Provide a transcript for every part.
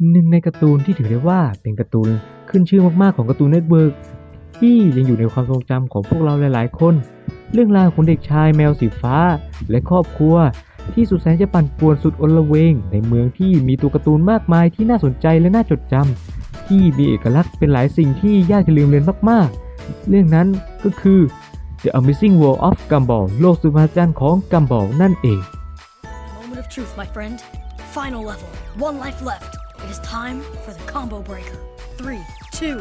หนึ่งในการ์ตูนที่ถือได้ว่าเป็นการ์ตูนขึ้นชื่อมากๆของการ์ตูนเน็ตเวิร์กที่ยังอยู่ในความทรงจำของพวกเราหลายๆ คน เรื่องราวของเด็กชายแมวสีฟ้า และครอบครัว ที่สุดแสนจะปั่นป่วนสุดอลเวง ในเมืองที่มีตัวการ์ตูนมากมายที่น่าสนใจและน่าจดจำที่มีเอกลักษณ์เป็นหลายสิ่งที่ยากจะลืมเลือนมากๆ เรื่องนั้นก็คือ The Amazing World of Gumball โลกสุดมหัศจรรย์ของ Gumball นั่นเอง Moment of truth, my friend. Final level. One life left. It is time for the combo breaker. Three, two,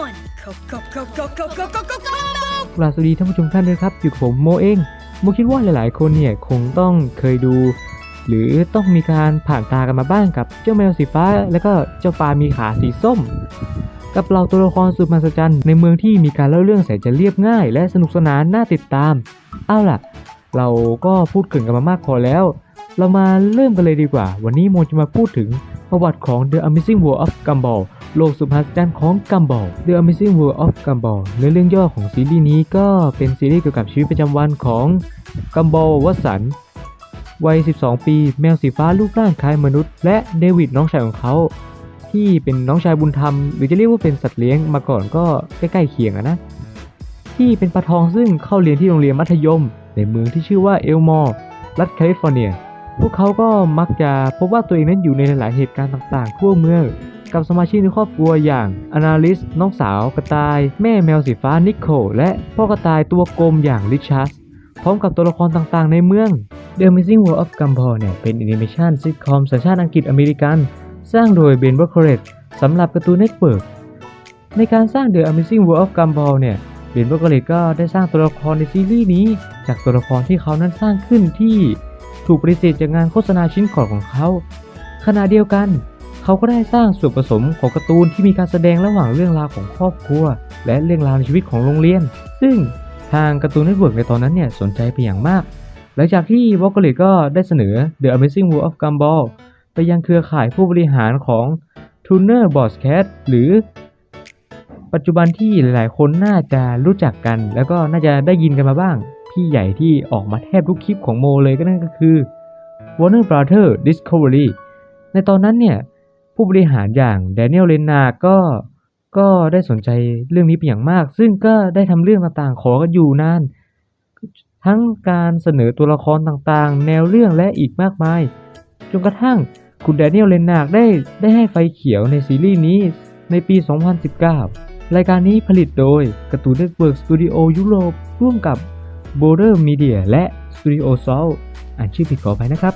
one. Go, go, go, go, go, go, go, go, combo! กราบสวัสดีท่านผู้ชมทุกท่านด้วยครับ อยู่ผมโมเองโมคิดว่าหลายๆ คนเนี่ยคงต้องเคยดู หรือต้องมีการผ่านตากันมาบ้างกับเจ้าแมวสีฟ้า แล้วก็เจ้าปลามีขาสีส้ม กับเหล่าตัวละครสุดมหัศจรรย์ในเมืองที่มีการเล่าเรื่องแสนจะเรียบง่าย และสนุกสนานน่าติดตาม เอาล่ะ เราก็พูดเกริกันมามากพอแล้ว เรามาเริ่มกันเลยดีกว่า วันนี้โมจะมาพูดถึง ประวัติของ The Amazing World of Gumball โลกสุดมหัศจรรย์ของ Gumball The Amazing World of Gumball เนื้อเรื่องย่อของซีรีส์นี้ก็เป็นซีรีส์เกี่ยวกับชีวิตประจำวันของ Gumball วัสันวัย 12 ปี แมวสีฟ้ารูปร่างคล้ายมนุษย์ และเดวิดน้องชายของเขา ที่เป็นน้องชายบุญธรรม หรือจะเรียกว่าเป็นสัตว์เลี้ยงมาก่อนก็ใกล้ๆเคียงอะนะ ที่เป็นปลาทองซึ่งเข้าเรียนที่โรงเรียนมัธยม ในเมืองที่ชื่อว่าเอลมอร์รัฐแคลิฟอร์เนีย พวกเขาก็มักจะพบว่าตัวเองนั้นอยู่ในหลายๆเหตุการณ์ต่างๆ ทั่วเมืองกับสมาชิกในครอบครัวอย่างอนาลิส น้องสาวกระต่าย แม่แมวสีฟ้านิโคลและพ่อกระต่ายตัวกลมอย่างริชาร์พร้อมกับตัวละครต่างๆ ในเมือง The Amazing World of Gumball เนี่ยเป็นแอนิเมชันซิทคอมสัญชาติอังกฤษอเมริกัน สร้างโดยเบนเบอร์เคเรตสำหรับการ์ตูนเน็ตเวิร์กในการสร้าง The Amazing World of Gumball เนี่ยเบนเบอร์เกเลตก็ได้สร้างตัวละครในซีรีส์นี้ จากตัวละครที่เขานั้นสร้างขึ้นที่ ถูกปฏิเสธจากงานโฆษณาชิ้นก่อนของเขา ขณะเดียวกัน เขาก็ได้สร้างส่วนผสมของการ์ตูนที่มีการแสดงระหว่างเรื่องราวของครอบครัว และเรื่องราวในชีวิตของโรงเรียน ซึ่งทางการ์ตูนเน็ตเวิร์กในตอนนั้นเนี่ยสนใจไปอย่างมาก หลังจากที่วอลเกเลตก็ได้เสนอ The Amazing World of Gumball ไปยังเครือข่ายผู้บริหารของ Tuner b o s c a t หรือปัจจุบันที่หลายๆ คนน่าจะรู้จักกัน แล้วก็น่าจะได้ยินกันมาบ้าง พี่ใหญ่ที่ออกมาแทบทุกคลิปของโมเลยก็นั่นก็คือ Warner Brothers Discovery ในตอนนั้นเนี่ย ผู้บริหารอย่าง Daniel l e n a ก็ก็ได้สนใจเรื่องนี้เป็นอย่างมาก ซึ่งก็ได้ทำเรื่องต่างๆ ขอกันอยู่นาน ทั้งการเสนอตัวละครต่างๆ แนวเรื่องและอีกมากมาย จนกระทั่งคุณแดเนียลเลนนาร์ได้ได้ให้ไฟเขียวในซีรีส์นี้ในปี 2019 รายการนี้ผลิตโดยการ์ตูนเน็ตเวิร์กสตูดิโอยุโรปร่วมกับ b o r d e r Media และ Studio Sol อ่านชื่อผิดขออภัยนะครับ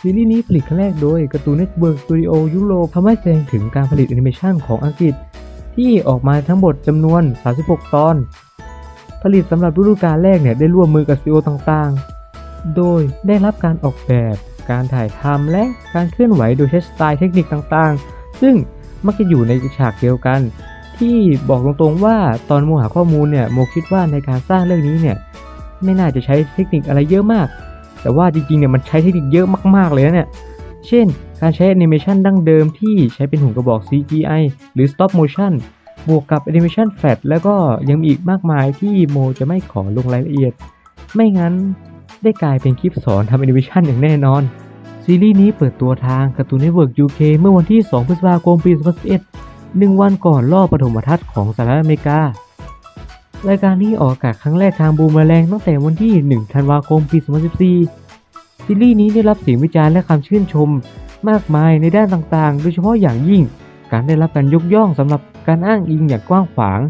ซีรีส์นี้ผลิตครั้งแรกโดยการ์ตูนเน็ตเวิร์กสตูดิโอยุโรปทำให้แสดงถึงการผลิตแอนิเมชันของอังกฤษ ที่ออกมาทั้งหมดจำนวน 36 ตอน ผลิตสำหรับฤดูกาลแรกเนี่ยได้ร่วมมือกับสตูดิโอต่างๆ โดยได้รับการออกแบบ การถ่ายทำและการเคลื่อนไหวโดยใช้สไตล์เทคนิคต่างๆ ซึ่งมักจะอยู่ในฉากเดียวกัน ที่บอกตรงๆว่าตอนโมหาข้อมูลเนี่ยโมคิดว่าในการสร้างเรื่องนี้เนี่ย ไม่น่าจะใช้เทคนิคอะไรเยอะมาก แต่ว่าจริงๆเนี่ยมันใช้เทคนิคเยอะมากๆเลยนะเนี่ย เช่น การใช้แอนิเมชันดั้งเดิมที่ใช้เป็นหุ่นกระบอก CGI หรือ Stop Motion บวกกับแอนิเมชันแฟลชแล้วก็ยังมีอีกมากมายที่โมจะไม่ขอลงรายละเอียด ไม่งั้นได้กลายเป็นคลิปสอนทำแอนิเมชันอย่างแน่นอน ซีรีส์นี้เปิดตัวทางการ์ตูนเน็ตเวิร์ก UK เมื่อวันที่ 2 พฤษภาคม ปี 2011หนึ่งวันก่อนรอบปฐมทัศน์ของสหรัฐอเมริกา รายการนี้ออกอากาศครั้งแรกทางบูมแมลงตั้งแต่วันที่ 1 ธันวาคม ปี 2014 ซีรีส์นี้ได้รับเสียงวิจารณ์และคำชื่นชม มากมายในด้านต่างๆ โดยเฉพาะอย่างยิ่ง การได้รับการยกย่องสำหรับการอ้างอิงอย่างกว้างขวาง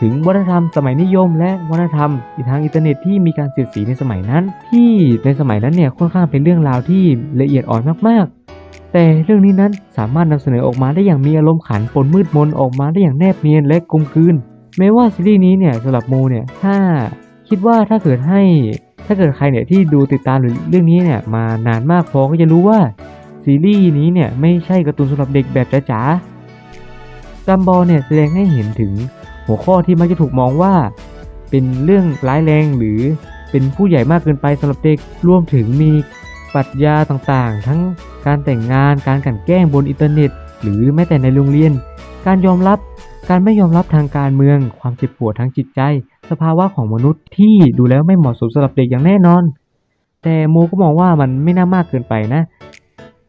ถึงวัฒนธรรมสมัยนิยม และวัฒนธรรมทางอินเทอร์เน็ตที่มีการเสียดสีในสมัยนั้น ที่ในสมัยนั้นเนี่ยค่อนข้างเป็นเรื่องราวที่ละเอียดอ่อนมากๆ แต่เรื่องนี้นั้นสามารถนำเสนอออกมาได้อย่างมีอารมณ์ขันปนมืดมนออกมาได้อย่างแนบเนียนและกลมกลืน แม้ว่าซีรีส์นี้เนี่ยสำหรับโมเนี่ยถ้าคิดว่าถ้าเกิดให้ถ้าเกิดใครเนี่ยที่ดูติดตามเรื่องนี้เนี่ยมานานมากพอก็จะรู้ว่าซีรีส์นี้เนี่ยไม่ใช่การ์ตูนสำหรับเด็กแบบจ๋าๆกัมบอลเนี่ยแสดงให้เห็นถึงหัวข้อที่มักจะถูกมองว่า เป็นเรื่องร้ายแรงหรือเป็นผู้ใหญ่มากเกินไปสำหรับเด็กรวมถึงมีปรัชญาต่างๆ ทั้งการแต่งงานการกันแกล้งบนอินเทอร์เน็ต หรือแม้แต่ในโรงเรียน การยอมรับ การไม่ยอมรับทางการเมือง ความเจ็บปวดทางจิตใจ สภาวะของมนุษย์ที่ดูแล้วไม่เหมาะสมสำหรับเด็กอย่างแน่นอน แต่โมก็มองว่ามันไม่น่ามากเกินไปนะ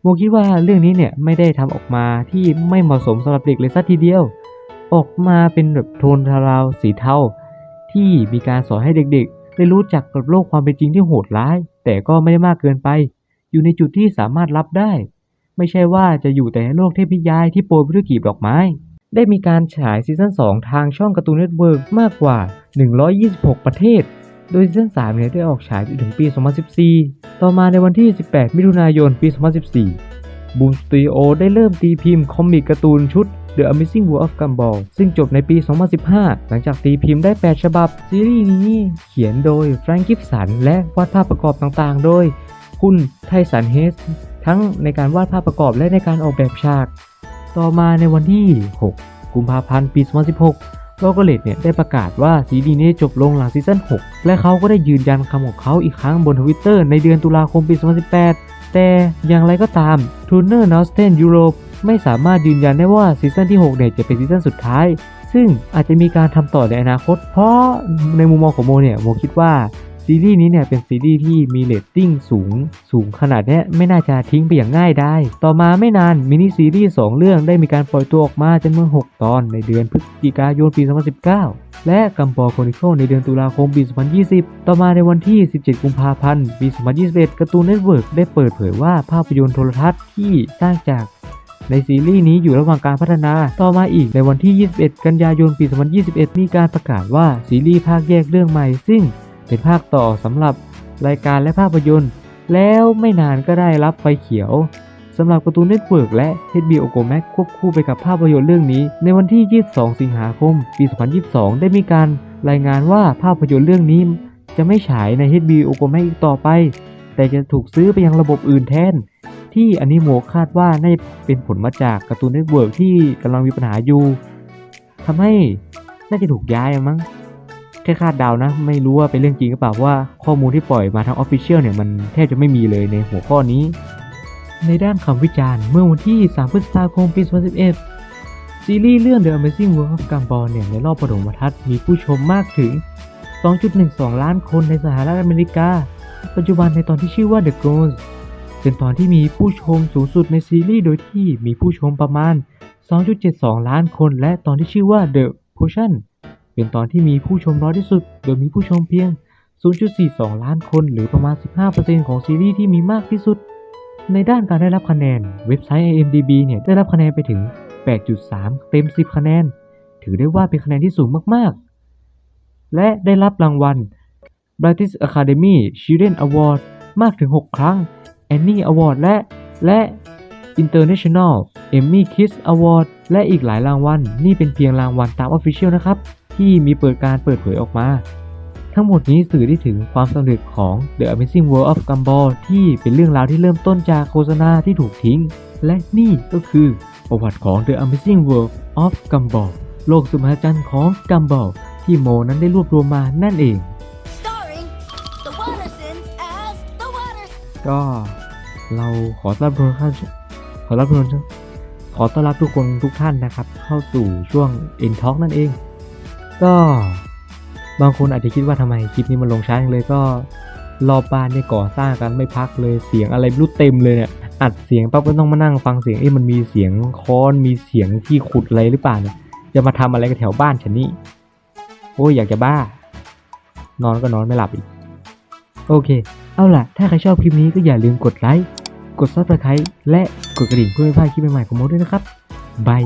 โมคิดว่าเรื่องนี้เนี่ยไม่ได้ทำออกมาที่ไม่เหมาะสมสำหรับเด็กเลยสักทีเดียว ออกมาเป็นแบบโทนราวสีเทาที่มีการสอนให้เด็กๆ ได้รู้จักกับโลกความเป็นจริงที่โหดร้าย แต่ก็ไม่ได้มากเกินไป อยู่ในจุดที่สามารถรับได้ ไม่ใช่ว่าจะอยู่แต่ในโลกเทพนิยายที่โปรยไปด้วยกีบดอกไม้ ได้มีการฉายซีซั่น2 ทางช่องการ์ตูนเน็ตเวิร์กมากกว่า 126 ประเทศ โดยซีซั่น3เนี่ยได้ออกฉายจนถึงปี 2014 ต่อมาในวันที่ 18 มิถุนายน ปี 2014บูมสตูดิโอได้เริ่มตีพิมพ์คอมิกการ์ตูนชุด The Amazing World of Gumball ซึ่งจบในปี 2015 หลังจากตีพิมพ์ได้ 8 ฉบับ ซีรีส์นี้เขียนโดยแฟรงกิฟสันและวาดภาพประกอบต่างๆ โดย คุณไทสันเฮส ทั้งในการวาดภาพประกอบและในการออกแบบฉาก ต่อมาในวันที่ 6 กุมภาพันธ์ ปี 2016 โลโกเลตเนี่ยได้ประกาศว่าซีรีส์นี้จบลงหลังซีซั่น 6 และเขาก็ได้ยืนยันคำของเขาอีกครั้งบนทวิตเตอร์ในเดือนตุลาคมปี 2018 แต่อย่างไรก็ตามทูเนอร์นอสเทนยุโรปไม่สามารถยืนยันได้ว่าซีซั่นที่6เนี่ยจะเป็นซีซั่นสุดท้าย ซึ่งอาจจะมีการทำต่อในอนาคต เพราะในมุมมองของโมเนี่ยโมคิดว่า ซีรีส์นี้เนี่ยเป็นซีรีส์ที่มีเรตติ้งสูง สูงขนาดนี้ไม่น่าจะทิ้งไปอย่างง่ายได้ ต่อมาไม่นานมินิซีรีส์2เรื่องได้มีการปล่อยตัวออกมาจำนวน 6 ตอนในเดือนพฤศจิกายนปี 2019 และกัมปอคอนิคลในเดือนตุลาคมปี 2020 ต่อมาในวันที่ 17 กุมภาพันธ์ ปี 2021การ์ตูนเน็ตเวิร์กได้เปิดเผยว่าภาพยนตร์โทรทัศน์ที่สร้างจากในซีรีส์นี้อยู่ระหว่างการพัฒนา ต่อมาอีกในวันที่ 21 กันยายน ปี 2021 มีการประกาศว่าซีรีส์ภาคแยกเรื่องใหม่ซึ่ง เป็นภาคต่อสำหรับรายการและภาพยนตร์ แล้วไม่นานก็ได้รับไฟเขียวสำหรับการ์ตูนเน็ตเวิร์กและ HBO Go Max ควบคู่ไปกับภาพยนตร์เรื่องนี้ ในวันที่ 22 สิงหาคม ปี 2022 ได้มีการรายงานว่าภาพยนตร์เรื่องนี้ จะไม่ฉายใน HBO Go Max อีกต่อไป แต่จะถูกซื้อไปยังระบบอื่นแทน ที่อนิโมคาดว่าน่าจะเป็นผลมาจากการ์ตูนเน็ตเวิร์กที่กำลังมีปัญหาอยู่ทำให้น่าจะถูกย้ายมั้ง ค่คาดเดานะ ไม่รู้ว่าเป็นเรื่องจริงหรือเปล่าว่าข้อมูลที่ปล่อยมาทางออฟฟิเชียลเนี่ยมันแทบจะไม่มีเลยในหัวข้อนี้ ในด้านคำวิจารณ์เมื่อวันที่ 3 พฤษภาคมปี 2011 ซีรีส์เรื่อง The Amazing World of Gumball เนี่ยในรอบปฐมทัศน์มีผู้ชมมากถึง 2.12 ล้านคนในสหรัฐอเมริกา ปัจจุบันในตอนที่ชื่อว่า The Ghost เป็นตอนที่มีผู้ชมสูงสุดในซีรีส์โดยที่มีผู้ชมประมาณ 2.72 ล้านคน และตอนที่ชื่อว่า The Potion เป็นตอนที่มีผู้ชมน้อยที่สุด โดยมีผู้ชมเพียง 0.42 ล้านคน หรือประมาณ 15%ของซีรีส์ที่มีมากที่สุด ในด้านการได้รับคะแนน เว็บไซต์ IMDb เนี่ยได้รับคะแนนไปถึง 8.3 เต็ม 10 คะแนน ถือได้ว่าเป็นคะแนนที่สูงมากๆ และได้รับรางวัล British Academy Children Award มากถึง 6 ครั้ง Annie Award และและ International Emmy Kids Award และอีกหลายรางวัล นี่เป็นเพียงรางวัลตาม Official นะครับ ที่มีเปิดการเปิดเผยออกมา ทั้งหมดนี้สื่อได้ถึงความสำเร็จของ The Amazing World of Gumball ที่เป็นเรื่องราวที่เริ่มต้นจากโฆษณาที่ถูกทิ้ง และนี่ก็คือประวัติของ The Amazing World of Gumball โลกสุดมหัศจรรย์ของ Gumball ที่โมนั้นได้รวบรวมมานั่นเอง Starring the Wattersons as the Watters. ก็เราขอต้อนรับทุกท่านขอรับทุกคนขอต้อนรับทุกคนทุกท่านนะครับ เข้าสู่ช่วง End Talk นั่นเอง ก็บางคนอาจจะคิดว่าทำไมคลิปนี้มันลงช้าจังเลยก็รอบบ้านเนี่ยก่อสร้างกันไม่พักเลยเสียงอะไรรู้เต็มเลยเนี่ยอัดเสียงปั๊บก็ต้องมานั่งฟังเสียงเอ้มันมีเสียงค้อนมีเสียงที่ขุดอะไรหรือเปล่าเนี่ยจะมาทำอะไรกันแถวบ้านฉันนี่โอ้ยอยากจะบ้า นอนก็นอนไม่หลับอีก โอเค เอาล่ะ ถ้าใครชอบคลิปนี้ก็อย่าลืมกดไลค์กด subscribe และกดกระดิ่งเพื่อไม่พลาดคลิปใหม่ๆของโมด้วยนะครับบาย